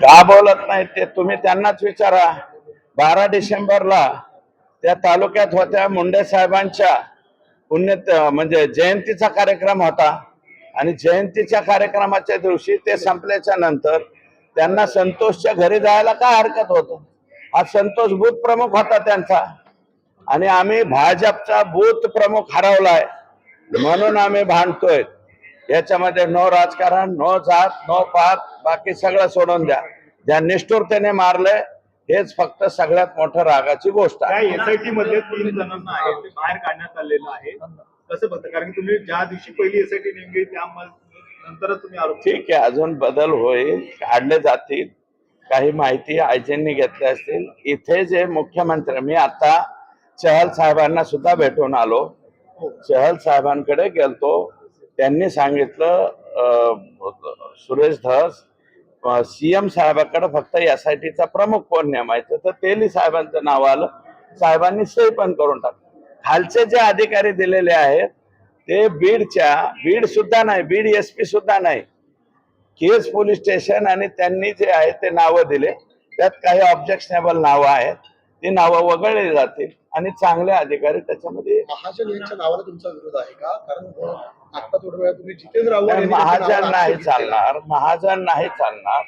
का बोलत नाही ते. तुम्ही त्यांनाच विचारा. बारा डिसेंबरला त्या तालुक्यात होत्या मुंडे साहेबांच्या पुण्य म्हणजे जयंतीचा कार्यक्रम होता. आणि जयंतीच्या कार्यक्रमाच्या दिवशी ते संपल्याच्या नंतर त्यांना संतोषच्या घरी जायला काय हरकत होत? हा संतोष बूथ प्रमुख होता त्यांचा. आणि आम्ही भाजपचा बूथ प्रमुख हरवलाय. म्हणून आम्ही भांडतोय. याच्यामध्ये नो राजकारण नो जात नो पात बाकी सगळं सोडून द्या. ज्या निष्ठुरतेने मारले हेच फक्त सगळ्यात मोठं रागाची गोष्ट आहे. एसआयटी मध्ये तीन जणांना आहे ते बाहेर काढण्यात आलेलं आहे. कसं बघतं कारण तुम्ही ज्या दिवशी पहिली एसआयटी नेमली त्या नंतरच तुम्ही आरोप ठीक आहे अजून बदल होईल काढले जातील. काही माहिती आयजींनी घेतली असतील. इथे जे मुख्यमंत्री मी आता चहल साहेबांना सुद्धा भेटून आलो. चहल साहेबांकडे गेलतो. त्यांनी सांगितलं सुरेश धस सीएम साहेबाकडे फक्त एस आय टीचा प्रमुख कोण नेमायचं तर तेली साहेबांचं नाव आलं. साहेबांनी सही पण करून टाकलं. खालचे जे अधिकारी दिलेले आहेत ते बीडच्या बीड सुद्धा नाही बीड एस पी सुद्धा नाही. केस पोलीस स्टेशन आणि त्यांनी जे आहे ते नावं दिले. त्यात काही ऑब्जेक्शनेबल नावं आहेत. ती नावं वगळली जातील. आणि चांगले अधिकारी त्याच्यामध्ये महाजन यांच्या नावाला तुमचा विरोध आहे का? कारण आता थोड्या वेळा तुम्ही जितेंद्र आव्हाड महाजन नाही. चालणार. महाजन नाही चालणार.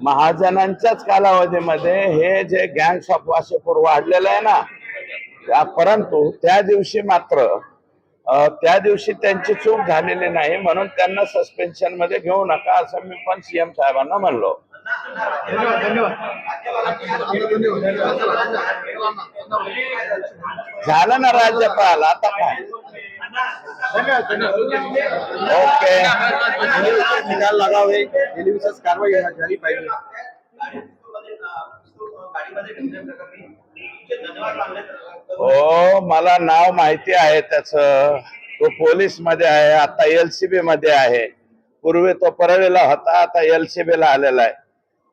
महाजनांच्याच कालावधीमध्ये हे जे गँग्स ऑफ वासेपूर वाढलेलं आहे ना त्या परंतु त्या दिवशी मात्र त्या दिवशी त्यांची चूक झालेली नाही म्हणून त्यांना सस्पेन्शनमध्ये घेऊ नका असं मी पण सीएम साहेबांना म्हणलो. झालं ना राज्यपाल आता काय? ओके. निकाल लागावे गेली विशेष कारवाई झाली पाहिजे हो मला नाव माहिती आहे त्याच. तो पोलीसमध्ये आहे आता एलसीबी मध्ये आहे. पूर्वी तो परळीला होता आता एलसीबी ला आलेला आहे.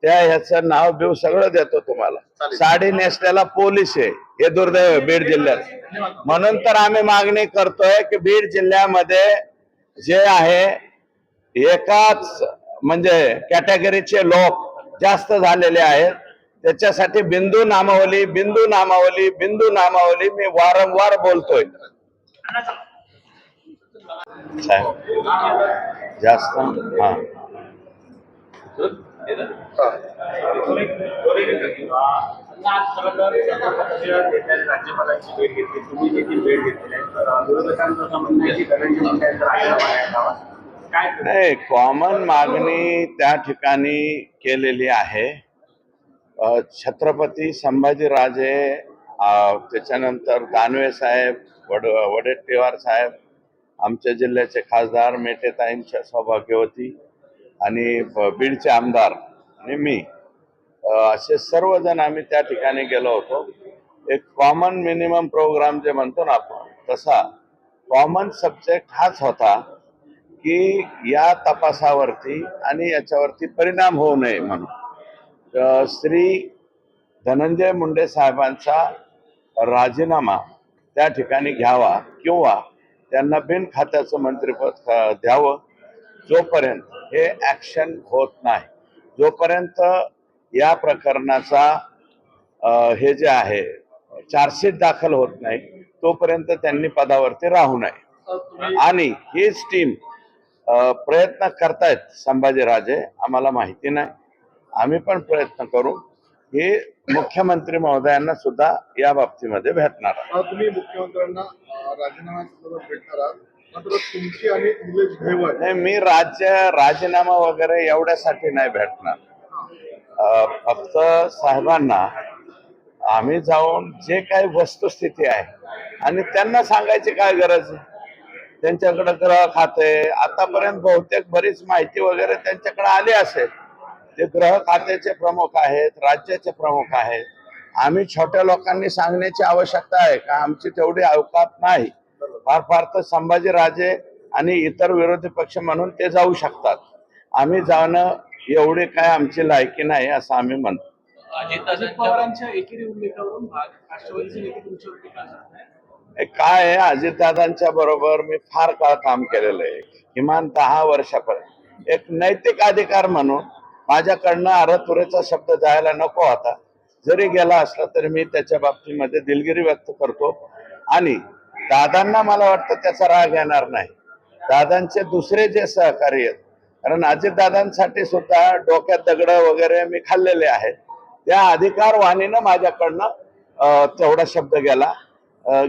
त्या ह्याचं नाव बिव सगळं देतो तुम्हाला. साडी नेसलेला पोलीस आहे हे दुर्दैव बीड जिल्ह्यात. म्हणून तर आम्ही मागणी करतोय की बीड जिल्ह्यामध्ये जे आहे एकाच म्हणजे कॅटेगरीचे लोक जास्त झालेले आहेत. त्याच्यासाठी बिंदू नामावली बिंदू नामावली बिंदू नामावली मी वारंवार बोलतोय. जास्त हा. राज्यपालांची भेट घेतली तुम्ही देखील भेट घेतलेली आहे तर विरोधकांचं असं म्हणणं आहे की धनंजय मुंडे यांचं राजीनामा द्यायला हवा. काय नाही कॉमन मागणी त्या ठिकाणी केलेली आहे. छत्रपती संभाजीराजे त्याच्यानंतर दानवे साहेब वड वडेट्टीवार साहेब आमच्या जिल्ह्याचे खासदार मेटेताईंच्या सौभाग्यवती. आणि बीडचे आमदार आणि मी असे सर्वजण आम्ही त्या ठिकाणी गेलो होतो. एक कॉमन मिनिमम प्रोग्राम जे म्हणतो ना आपण तसा कॉमन सब्जेक्ट हाच होता की या तपासावरती आणि याच्यावरती परिणाम होऊ नये म्हणून. श्री धनंजय मुंडे साहेबांचा राजीनामा त्या ठिकाणी घ्यावा किंवा त्यांना बिन खात्याचं मंत्रिपद द्यावं जोपर्यंत हे ॲक्शन होत नाही. जोपर्यंत या प्रकरणाचा हे जे आहे चार्जशीट दाखल होत नाही तोपर्यंत त्यांनी पदावरती राहू नये. आणि हीच टीम प्रयत्न करतायत संभाजीराजे आम्हाला माहिती नाही. आम्ही पण प्रयत्न करू हे मुख्यमंत्री महोदयांना सुद्धा या बाबतीमध्ये भेटणार तुम्ही मुख्यमंत्र्यांना राजीनामा भेटणार आहात. मात्र तुमची आणि नाही मी राज्य राजीनामा वगैरे एवढ्यासाठी नाही भेटणार. फक्त साहेबांना आम्ही जाऊन जे काही वस्तुस्थिती आहे आणि त्यांना सांगायची काय गरज आहे? त्यांच्याकडे ग्रह खाते आतापर्यंत बहुतेक बरीच माहिती वगैरे त्यांच्याकडे आली असेल. ते ग्रह खात्याचे प्रमुख आहेत राज्याचे प्रमुख आहेत. आम्ही छोट्या लोकांनी सांगण्याची आवश्यकता आहे का? आमची तेवढी अवकात नाही. फार फार तर संभाजीराजे आणि इतर विरोधी पक्ष म्हणून ते जाऊ शकतात. आम्ही जाणं एवढी काय आमची लायकी नाही असं आम्ही म्हणतो. अजित पवारांच्या एकेरी उल्लेखावरून काय आहे? अजितदादांच्या बरोबर मी फार काळ काम केलेलं आहे. किमान दहा वर्षापर्यंत. एक नैतिक अधिकार म्हणून माझ्याकडनं अरतुरेचा शब्द जायला नको होता जरी गेला असला तरी मी त्याच्या बाबतीमध्ये दिलगिरी व्यक्त करतो. आणि दादांना मला वाटतं त्याचा राग येणार नाही. दादांचे दुसरे जे सहकारी आहेत कारण अजितदादांसाठी सुद्धा डोक्यात दगड वगैरे मी खाल्लेले आहेत. त्या अधिकारवाणीनं माझ्याकडनं तेवढा शब्द गेला.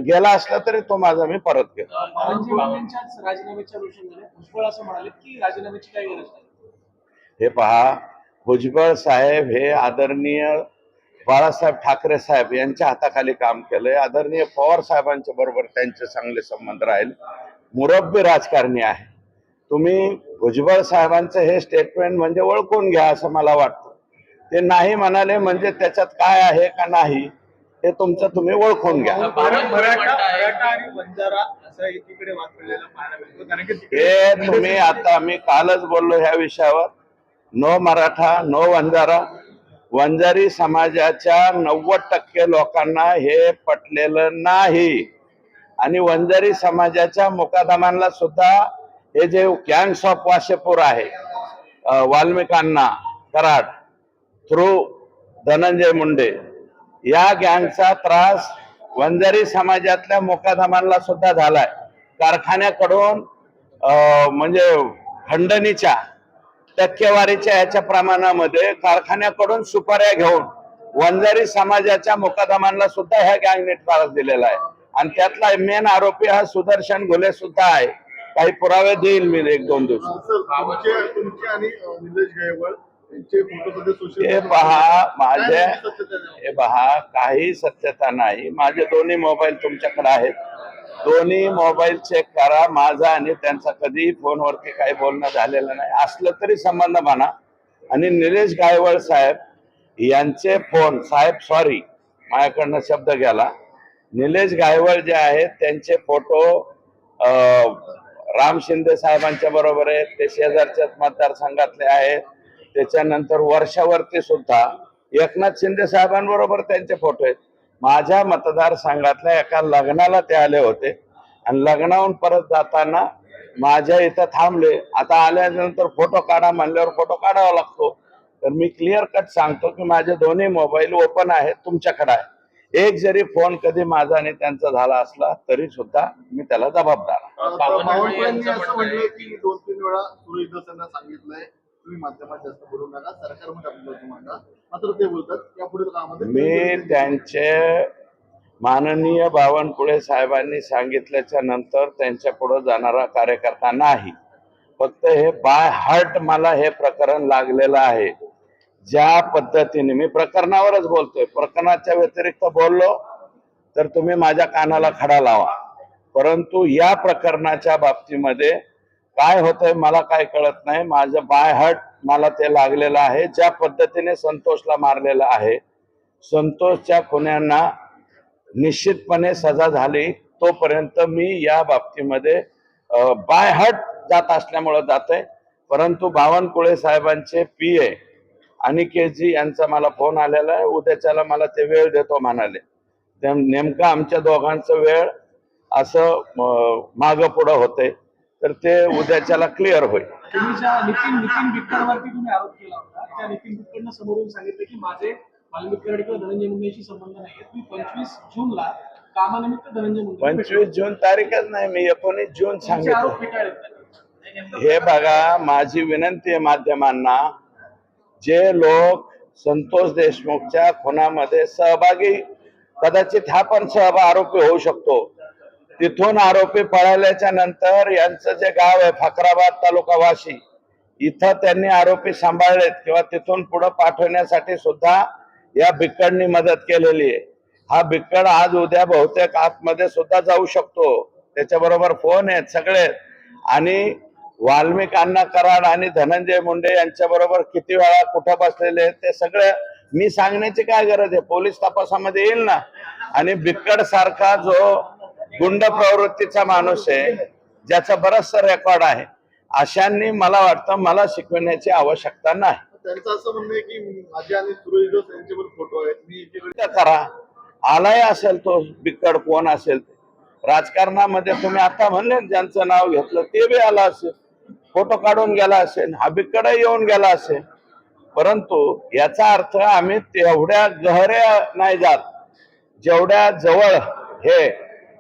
गेला असला तरी तो माझा मी परत नाही. हे पहा भुजबळ साहेब हे आदरणीय बाळासाहेब ठाकरे साहेब यांच्या हाताखाली काम केलंय. आदरणीय पवार साहेबांच्या बरोबर त्यांचे चांगले संबंध राहील. मुरब्बी राजकारणी आहे. तुम्ही भुजबळ साहेबांचं हे स्टेटमेंट म्हणजे ओळखून घ्या असं मला वाटतं. ते नाही म्हणाले म्हणजे त्याच्यात काय आहे का नाही हे तुमचं तुम्ही ओळखून घ्या. हे तुम्ही आता मी कालच बोललो ह्या विषयावर. नो मराठा नो वंजारा वंजारी समाजाच्या नव्वद टक्के लोकांना हे पटलेलं नाही. आणि वंजारी समाजाच्या मुकादमांना सुद्धा हे जे गँग्स ऑफ वाशेपूर आहे वाल्मिकांना कराड थ्रू धनंजय मुंडे या गँगचा त्रास वंजारी समाजातल्या मुकादमांना सुद्धा झालाय. कारखान्याकडून म्हणजे खंडणीच्या टक्केवारीच्या याच्या प्रमाणामध्ये कारखान्याकडून सुपाऱ्या घेऊन वंजारी समाजाच्या मुकादमांना सुद्धा ह्या गँगने त्रास दिलेला आहे. आणि त्यातला मेन आरोपी हा सुदर्शन घुले सुद्धा आहे. काही पुरावे देईल मी एक दोन दिवस. हे पहा माझे? हे पहा काही सत्यता नाही. माझे दोन्ही मोबाईल तुमच्याकडे आहेत. दोन्ही मोबाईल चेक करा माझा आणि त्यांचा. कधीही फोनवरती काही बोलणं झालेलं नाही. असलं तरी संबंध म्हणा आणि निलेश गायवळ साहेब यांचे फोन साहेब सॉरी माझ्याकडनं शब्द गेला. निलेश गायवळ जे आहेत त्यांचे फोटो अं, राम शिंदे साहेबांच्या बरोबर आहेत. ते शेजारच्याच मतदारसंघातले आहेत. त्याच्यानंतर वर्षावरती सुद्धा एकनाथ शिंदे साहेबांबरोबर त्यांचे फोटो आहेत. माझ्या मतदारसंघातल्या एका लग्नाला ते आले होते. आणि लग्नाहून परत जाताना माझ्या इथं थांबले. आता आल्यानंतर फोटो काढा म्हणल्यावर फोटो काढावा लागतो. तर मी क्लिअर कट सांगतो की माझे दोन्ही मोबाईल ओपन आहेत तुमच्याकडे आहे. एक जरी फोन कधी माझा आणि त्यांचा झाला असला तरी सुद्धा मी त्याला जबाबदार सांगितलंय. तुम्ही माध्यमात जास्त बोलू नका मांडा मात्र ते बोलतात यापुढील कामामध्ये मी त्यांचे माननीय बावनकुळे साहेबांनी सांगितल्याच्या नंतर त्यांच्या पुढे जाणारा कार्यकर्ता नाही. फक्त हे बाय हार्ट मला हे प्रकरण लागलेलं आहे. ज्या पद्धतीने मी प्रकरणावरच बोलतोय. प्रकरणाच्या व्यतिरिक्त बोललो तर तुम्ही माझ्या कानाला खडा लावा. परंतु या प्रकरणाच्या बाबतीमध्ये काय होतंय मला काय कळत नाही. माझं बाय हर्ट मला ते लागलेलं आहे. ज्या पद्धतीने संतोषला मारलेलं आहे संतोषच्या खुन्यांना निश्चितपणे सजा झाली. तोपर्यंत मी या बाबतीमध्ये बाय हर्ट जात असल्यामुळं जात आहे परंतु बावनकुळे साहेबांचे पी ए अनिकेतजी यांचा मला फोन आलेला आहे. उद्याच्याला मला ते वेळ देतो म्हणाले. नेमका नेमकं आमच्या दोघांचं वेळ असं मागं पुढं होतंय. तर ते उद्याच्याला क्लिअर होईल. सांगितलं की माझे पंचवीस जूनला कामानिमित्त धनंजय मुंडे पंचवीस जून तारीखच नाही मी एकोणीस जून सांगितलं. हे बघा माझी विनंती आहे माध्यमांना जे लोक संतोष देशमुखच्या खुनामध्ये सहभागी कदाचित हा पण सहभाग आरोपी होऊ शकतो. तिथून आरोपी पळाल्याच्या नंतर यांचं जे गाव आहे फकराबाद तालुका वाशी इथं त्यांनी आरोपी सांभाळलेत किंवा तिथून पुढे पाठवण्यासाठी सुद्धा या बिक्कडनी मदत केलेली आहे. हा बिक्कड आज उद्या बहुतेक आतमध्ये सुद्धा जाऊ शकतो. त्याच्याबरोबर फोन आहेत सगळे आणि वाल्मिक अण्णा कराड आणि धनंजय मुंडे यांच्या बरोबर किती वेळा कुठं बसलेले आहेत ते सगळे मी सांगण्याची काय गरज आहे? पोलीस तपासामध्ये येईल ना? आणि बिक्कड सारखा जो गुंड प्रवृत्तीचा माणूस आहे ज्याचा बरचसा रेकॉर्ड आहे. अशांनी मला वाटतं मला शिकवण्याची आवश्यकता नाही. त्यांचं असं म्हणणं आहे की माझे आणि सुरेश फोटो आहेत. मी एकीकडे ते करा. आलाय असेल तो बिक्कड कोण असेल राजकारणामध्ये तुम्ही आता म्हणले ज्यांचं नाव घेतलं ते बी आला असेल. फोटो काढून गेला असेल हा बिक्कड येऊन गेला असेल. परंतु याचा अर्थ आम्ही तेवढ्या गहऱ्या नाही जात. जेवढ्या जवळ हे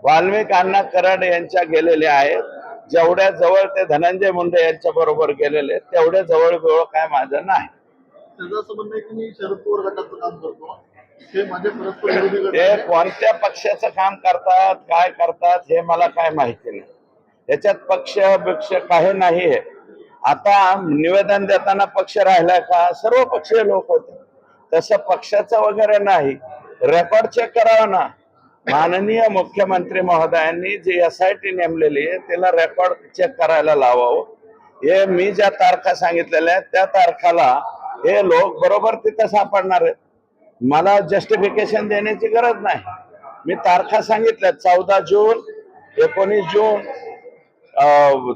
वाल्मिक अण्णा कराड यांच्या गेलेले आहेत. जेवढ्या जवळ ते धनंजय मुंडे यांच्या बरोबर गेलेले तेवढ्या जवळ जवळ काय माझं नाही. हे ते. कोणत्या पक्षाचं काम करतात काय करतात हे मला काय माहिती नाही. याच्यात पक्ष बिक्ष काही नाही आता निवेदन देताना पक्ष राहिला का? सर्व पक्षीय लोक होते. तसं पक्षाचं वगैरे नाही. रेकॉर्ड चेक करावं ना. माननीय मुख्यमंत्री महोदयांनी जी एस आय टी नेमलेली आहे त्याला रेकॉर्ड चेक करायला लावावं. हे मी ज्या तारखा सांगितलेल्या आहेत त्या तारखाला हे लोक बरोबर तिथं सापडणार आहेत. मला जस्टिफिकेशन देण्याची गरज नाही. मी तारखा सांगितल्या चौदा जून एकोणीस जून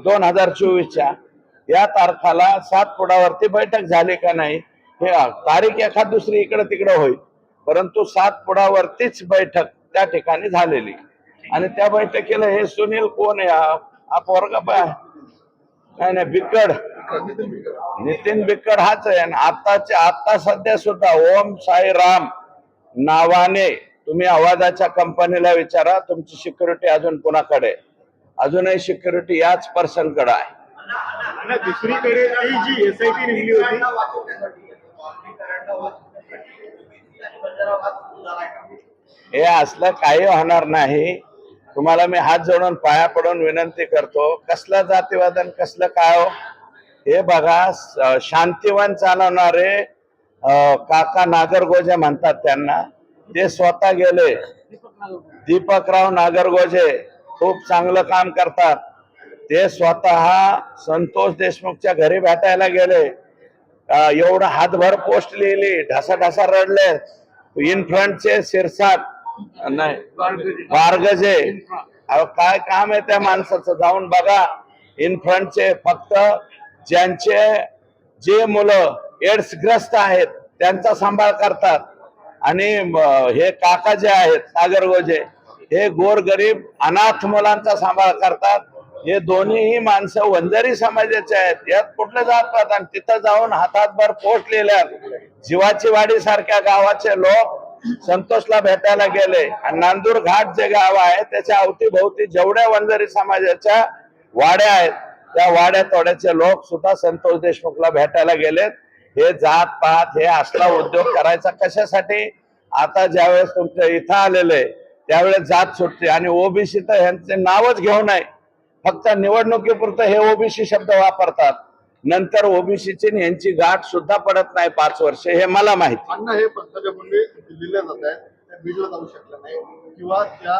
दोन हजार चोवीसच्या. या तारखाला सात पुढावरती बैठक झाली का नाही हे तारीख एखाद दुसरी इकडे तिकडे होईल. परंतु सातपुडावरतीच बैठक त्या ठिकाणी झालेली. आणि त्या बैठकीला हे सुनील कोण आहे? हा पोरगा नाही नाही बिकड. नितीन बिकड हाच आहे. आणि आताच्या आता सध्या सुद्धा ओम साई राम नावाने तुम्ही आवाजाच्या कंपनीला विचारा तुमची सिक्युरिटी अजून कुणाकडे? अजूनही सिक्युरिटी याच पर्सनकडे आहे दुसरीकडे जी एसआयटी नेमली होती हे असलं काही होणार नाही. तुम्हाला मी हात जोडून पाया पडून विनंती करतो कसलं जातीवादन कसलं काय हो? हे बघा शांतीवन चालवणारे काका नागरगोजे म्हणतात त्यांना. ते स्वतः गेले. दीपकराव नागरगोजे खूप चांगलं काम करतात. ते स्वतः संतोष देशमुखच्या घरी भेटायला गेले. अं, एवढं हातभर पोस्ट लिहिली ढासा ढासा रडले. इन फ्रंटचे शिरसाट. नाही. बारगजे अहो काय काम आहे त्या माणसाचं? जाऊन बघा. इनफ्रंटचे फक्त ज्यांचे जे मुलं एड्स ग्रस्त आहेत त्यांचा सांभाळ करतात. आणि हे काका जे आहेत सागर गोजे हे गोरगरीब अनाथ मुलांचा सांभाळ करतात. हे दोन्हीही माणसं वंजारी समाजाचे आहेत. यात कुठले जातात आणि तिथं जाऊन हातातभर पोस्ट लिहिल्यात. जीवाची वाडी सारख्या गावाचे लोक संतोषला भेटायला गेले. आणि नांदूर घाट जे गाव आहे त्याच्या अवतीभोवती जेवढ्या वंजारी समाजाच्या वाड्या आहेत त्या वाड्या तोड्याचे लोक सुद्धा संतोष देशमुखला भेटायला गेलेत. हे जात पात हे असला उद्योग करायचा कशासाठी? आता ज्यावेळेस तुमच्या इथं आलेले त्यावेळेस जात सुटते आणि ओबीसी तर ह्यांचे नावच घेऊ नये. फक्त निवडणुकीपुरतं हे ओबीसी शब्द वापरतात. नंतर ओबीसीची यांची गाठ सुद्धा पडत नाही पाच वर्ष हे मला माहिती. अन्न हे पंकजा मुंडे दिल्लीला जात आहेत. त्या बीडला जाऊ नाही किंवा त्या